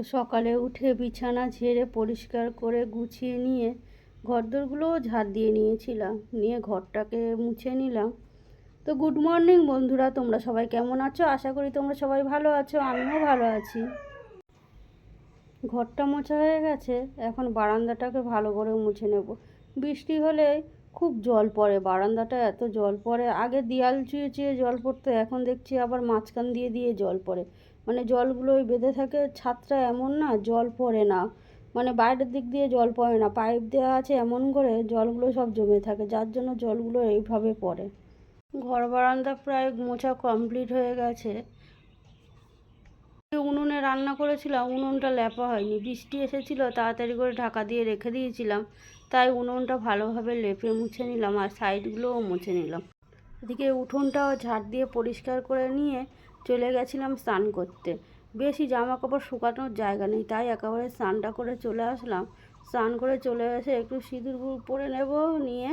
সকালে উঠে বিছানা ঝেড়ে পরিষ্কার করে গুছিয়ে নিয়ে ঘরদোরগুলোও ঝাড় দিয়ে নিয়েছিলাম। নিয়ে ঘরটাকে মুছে নিলাম। তো গুড মর্নিং বন্ধুরা, তোমরা সবাই কেমন আছো? আশা করি তোমরা সবাই ভালো আছো, আমিও ভালো আছি। ঘরটা মোছা হয়ে গেছে, এখন বারান্দাটাকে ভালো করে মুছে নেব। বৃষ্টি হলে খুব জল পড়ে, বারান্দাটা এত জল পড়ে। আগে দেয়াল চুয়ে চুয়ে জল পড়তো, এখন দেখছি আবার মাঝখান দিয়ে দিয়ে জল পড়ে। মানে জলগুলো ওই বেঁধে থাকে, ছাদটা এমন না, জল পড়ে না। মানে বাইরের দিক দিয়ে জল পড়ে না, পাইপ দেওয়া আছে এমন করে জলগুলো সব জমে থাকে, যার জন্য জলগুলো এইভাবে পড়ে। ঘর বারান্দা প্রায় মোছা কমপ্লিট হয়ে গেছে। উনুনে রান্না করেছিলাম, উনুনটা ল্যাপা হয়নি। বৃষ্টি এসেছিল, তাড়াতাড়ি করে ঢাকা দিয়ে রেখে দিয়েছিলাম। তাই উনুনটা ভালোভাবে লেপে মুছে নিলাম আর সাইডগুলোও মুছে নিলাম। এদিকে উঠোনটাও ঝাড় দিয়ে পরিষ্কার করে নিয়ে চলে গেছিলাম স্নান করতে। বেশি জামা কাপড় শুকানোর জায়গা নেই, তাই একেবারে স্নানটা করে চলে আসলাম। স্নান করে চলে এসে একটু সিঁদুর পরে নেব, নিয়ে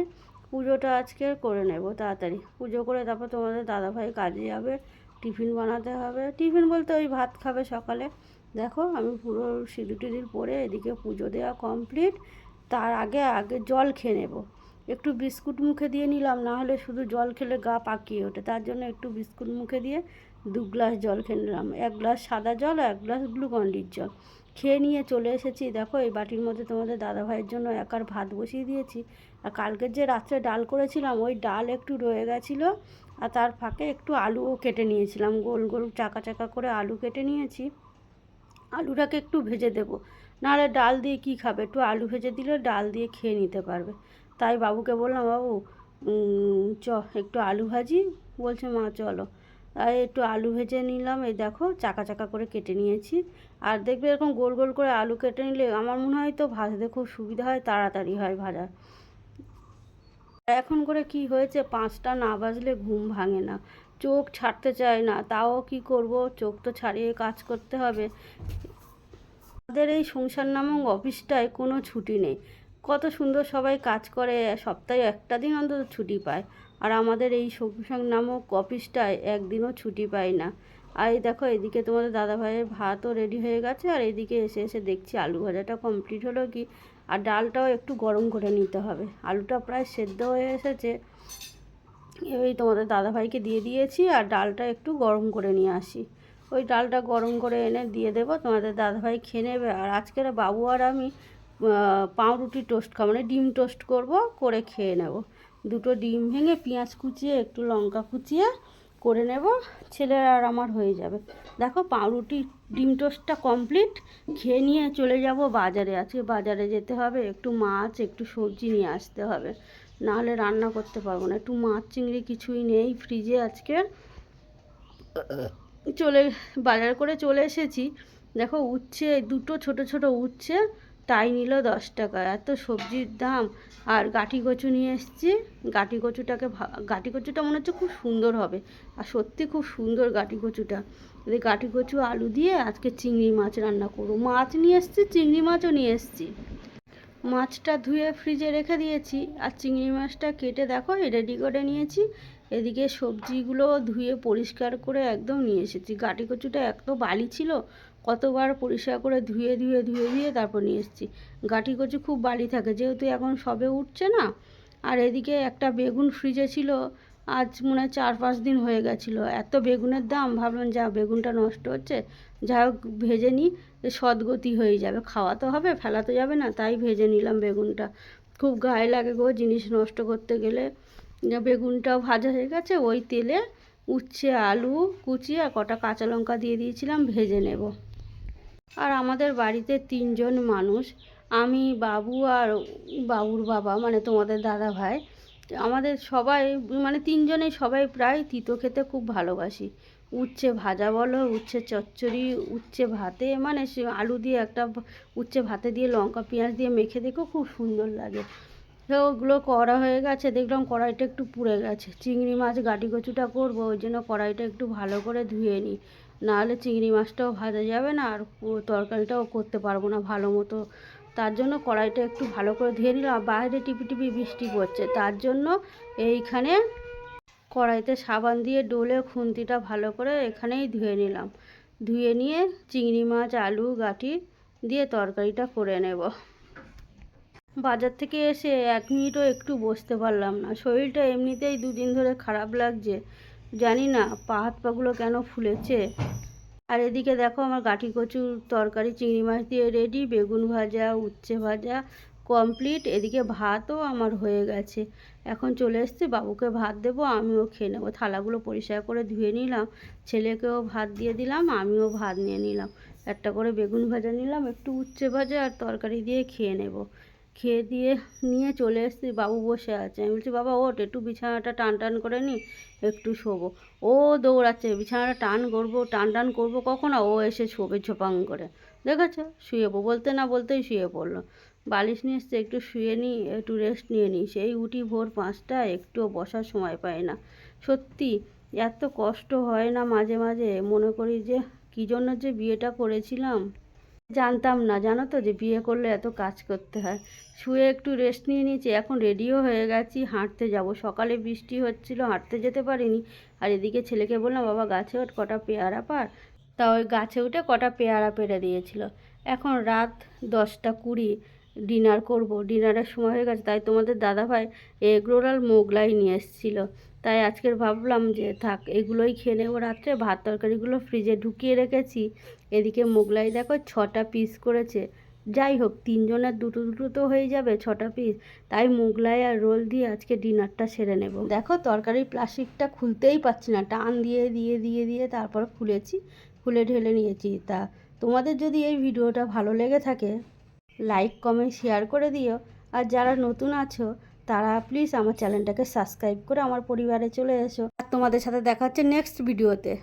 পুজোটা আজকে করে নেব তাড়াতাড়ি। পুজো করে তারপর তোমাদের দাদাভাই কাজে যাবে, টিফিন বানাতে হবে। টিফিন বলতে ওই ভাত খাবে সকালে। দেখো আমি পুরো সিঁদুর টিদুর পরে এদিকে পুজো দেওয়া কমপ্লিট তার আগে আগে জল খেয়ে নেব। একটু বিস্কুট মুখে দিয়ে নিলাম, না হলে শুধু জল খেলে গা পাকিয়ে ওঠে। তার জন্য একটু বিস্কুট মুখে দিয়ে দু গ্লাস জল খেয়ে নিলাম। এক গ্লাস সাদা জল আর এক গ্লাস গ্লুকন্ডির জল। খেয়ে নিয়ে চলে এসেছি। দেখো, এই বাটির মধ্যে তোমাদের দাদাভাইয়ের জন্য একার ভাত বসিয়ে দিয়েছি। আর কালকের যে রাত্রে ডাল করেছিলাম, ওই ডাল একটু রয়ে গেছিল আর তার ফাঁকে একটু আলুও কেটে নিয়েছিলাম। গোল গোল চাকা চাকা করে আলু কেটে নিয়েছি। আলুটাকে একটু ভেজে দেবো। নাহলে ডাল দিয়ে কি খাবে? একটু আলু ভেজে দিলে ডাল দিয়ে খেয়ে নিতে পারবে। তাই বাবুকে বললাম, বাবু চ, একটু আলু ভাজি। বলছে, মা, চলো। তাই একটু আলু ভেজে নিলাম। এই দেখো, চাকা চাকা করে কেটে নিয়েছি। আর দেখবে এরকম গোল গোল করে আলু কেটে নিলে আমার মনে হয় তো ভাজতে খুব সুবিধা হয়, তাড়াতাড়ি হয় ভাজা এখন করে কি হয়েছে, পাঁচটা না বাজলে ঘুম ভাঙে না। চোখ ছাড়তে চায় না, তাও কি করব? চোখ তো ছাড়িয়ে কাজ করতে হবে। আমাদের এই সংসার নামক অফিসটায় কোনো ছুটি নেই। কত সুন্দর সবাই কাজ করে, সপ্তাহে একটা দিন অন্তত ছুটি পায়। আর আমাদের এই সংসার নামক অফিসটায় একদিনও ছুটি পায় না। আর এই দেখো, এদিকে তোমাদের দাদাভাইয়ের ভাতও রেডি হয়ে গেছে, আর এদিকে এসে এসে দেখছি আলু ভাজাটা কমপ্লিট হলো কি? আর ডালটাও একটু গরম করে নিতে হবে। আলুটা প্রায় সেদ্ধ হয়ে এসেছে। এই তোমাদের দাদাভাইকে দিয়ে দিয়েছি, আর ডালটা একটু গরম করে নিয়ে আসি। ওই ডালটা গরম করে এনে দিয়ে দেবো। তোমাদের দাদাভাই খেয়ে নেবে। আর আজকের বাবু আর আমি পাউরুটি টোস্ট খাব মানে ডিম টোস্ট করব, করে খেয়ে নেব। দুটো ডিম ভেঙে পেঁয়াজ কুচিয়ে, একটু লঙ্কা কুচিয়ে করে নেব। ছেলের আর আমার হয়ে যাবে। দেখো পাউরুটি ডিম টোস্টটা কমপ্লিট। খেয়ে নিয়ে চলে যাব বাজারে। আজকে বাজারে যেতে হবে। একটু মাছ, একটু সবজি নিয়ে আসতে হবে। নাহলে রান্না করতে পারব না। একটু মাছ, চিংড়ি কিছুই নেই ফ্রিজে আজকে। চলে, বাজার করে চলে এসেছি। দেখো উচ্ছে, দুটো ছোট ছোট উচ্ছে, তাই নিল দশ টাকা। এত সবজির দাম। আর গাঠি কচু নিয়ে এসেছি। গাঠি কচুটাকে গাঠি কচুটা মনে হচ্ছে খুব সুন্দর হবে। আর সত্যি খুব সুন্দর গাঠি কচুটা। এই গাঠি কচু আলু দিয়ে আজকে চিংড়ি মাছ রান্না করব। মাছ নিয়ে এসেছি, চিংড়ি মাছও নিয়ে এসেছি। মাছটা ধুয়ে ফ্রিজে রেখে দিয়েছি। আর চিংড়ি মাছটা কেটে দেখো রেডি করে নিয়েছি। এদিকে সবজিগুলো ধুয়ে পরিষ্কার করে একদম নিয়ে এসেছি। গাটি কচুটা এত বালি ছিল, কতবার পরিষ্কার করে ধুয়ে ধুয়ে ধুয়ে ধুয়ে তারপর নিয়ে এসেছি। গাটি কচু খুব বালি থাকে, যেহেতু এখন সবে উঠছে না, আর এদিকে একটা বেগুন ফ্রিজে ছিল, আজ মনে হয় চার, পাঁচ দিন হয়ে গেছিল। এত বেগুনের দাম, ভাবলাম যা বেগুনটা নষ্ট হচ্ছে, যাই হোক ভেজে নিই, সদ্গতি হয়ে যাবে, খাওয়া তো হবে ফেলা তো যাবে না, তাই ভেজে নিলাম বেগুনটা। খুব গায়ে লাগে গো জিনিস নষ্ট করতে গেলে। বেগুনটাও ভাজা হয়ে গেছে, ওই তেলে উচ্ছে, আলু কুচি আর কটা কাঁচা লঙ্কা দিয়ে দিয়েছিলাম, ভেজে নেব। আর আমাদের বাড়িতে তিনজন মানুষ, আমি, বাবু আর বাবুর বাবা মানে তোমাদের দাদা ভাই, আমাদের সবাই মানে তিনজনেই সবাই প্রায় তিতো খেতে খুব ভালোবাসি। উচ্ছে ভাজা বলো, উচ্ছে চচ্চড়ি, উচ্ছে ভাতে মানে আলু দিয়ে একটা উচ্ছে ভাতে দিয়ে লঙ্কা, পেঁয়াজ দিয়ে মেখে দেখো খুব সুন্দর লাগে। ওগুলো করা হয়ে গেছে, দেখলাম কড়াইটা একটু পুড়ে গেছে। চিংড়ি মাছ, গাটি কচুটা করব, ওই জন্য কড়াইটা একটু ভালো করে ধুয়ে নিই। নাহলে চিংড়ি মাছটাও ভাজা যাবে না, আর তরকারিটাও করতে পারব না ভালো মতো। তার জন্য কড়াইটা একটু ভালো করে ধুয়ে নিলাম। বাইরে টিপি টিপি বৃষ্টি পড়ছে, তার জন্য এইখানে কড়াইতে সাবান দিয়ে ডোলে খুন্তিটা ভালো করে এখানেই ধুয়ে নিলাম। ধুয়ে নিয়ে চিংড়ি মাছ, আলু গাঠি দিয়ে তরকারিটা করে নেব। বাজার থেকে এসে এক মিনিটও একটু বসতে পারলাম না। শরীরটা এমনিতেই দুদিন ধরে খারাপ লাগছে। জানি না, পা হাত পাগুলো কেন ফুলেছে। আর এদিকে দেখো আমার গাঠি কচুর তরকারি, চিংড়ি মাছ দিয়ে রেডি বেগুন ভাজা, উচ্ছে ভাজা কমপ্লিট এদিকে ভাতও আমার হয়ে গেছে। এখন চলে এসছি, বাবুকে ভাত দেবো, আমিও খেয়ে নেব। থালাগুলো পরিষ্কার করে ধুয়ে নিলাম। ছেলেকেও ভাত দিয়ে দিলাম, আমিও ভাত নিয়ে নিলাম। একটা করে বেগুন ভাজা নিলাম, একটু উচ্ছে ভাজা আর তরকারি দিয়ে খেয়ে নেব। খেয়ে দিয়ে নিয়ে চলে এসেছি, বাবু বসে আছে। আমি বলছি, বাবা, ওঠ, একটু বিছানাটা টান টান করে নি, একটু শোবো। ও দৌড়াচ্ছে, বিছানাটা টান করব, টান টান করব কখন? ও এসে শোবে ঝোপাং করে। দেখেছ? শুয়েবো বলতে না বলতেই শুয়ে পড়ল। বালিশ নিয়ে এসছে, একটু শুয়ে নিই একটু রেস্ট নিয়ে নিই সেই উঠি ভোর পাঁচটা, একটুও বসার সময় পায় না। সত্যি, এত কষ্ট হয় না মাঝে মাঝে। মনে করি যে, কী জন্য যে বিয়েটা করেছিলাম? জানতাম না, জানো তো যে বিয়ে করলে এত কাজ করতে হয়। শুয়ে একটু রেস্ট নিয়ে নিয়েছি, এখন রেডিও হয়ে গেছি, হাঁটতে যাব। সকালে বৃষ্টি হচ্ছিল, হাঁটতে যেতে পারিনি। আর এদিকে ছেলেকে বললাম, বাবা, গাছে ওঠ, কটা পেয়ারা পার তা ওই গাছে উঠে কটা পেয়ারা পেরে দিয়েছিল। এখন রাত দশটা কুড়ি। ডিনার করব। ডিনারের সময় হয়ে গেছে, তাই তোমাদের দাদাভাই এগরোল আর মোগলাই নিয়ে এসেছিল। তাই আজকের ভাবলাম যে থাক, এগুলোই খেয়ে নেব রাত্রে। ভাত তরকারিগুলো ফ্রিজে ঢুকিয়ে রেখেছি। এদিকে মোগলাই দেখো ছটা পিস করেছে। যাই হোক, তিনজনের দুটো দুটো তো হয়ে যাবে ছটা পিস তাই মোগলাই আর রোল দিয়ে আজকে ডিনারটা সেরে নেব। দেখো তরকারির প্লাস্টিকটা খুলতেই পারছি না। টান দিয়ে দিয়ে দিয়ে দিয়ে তারপর খুলেছি। খুলে ঢেলে নিয়েছি। তা তোমাদের যদি এই ভিডিওটা ভালো লেগে থাকে লাইক কমেন্ট শেয়ার করে দিও। আর যারা নতুন আছো, তারা প্লিজ আমার চ্যানেলটাকে সাবস্ক্রাইব করে আমার পরিবারে চলে এসো। আর তোমাদের সাথে দেখা হচ্ছে নেক্সট ভিডিওতে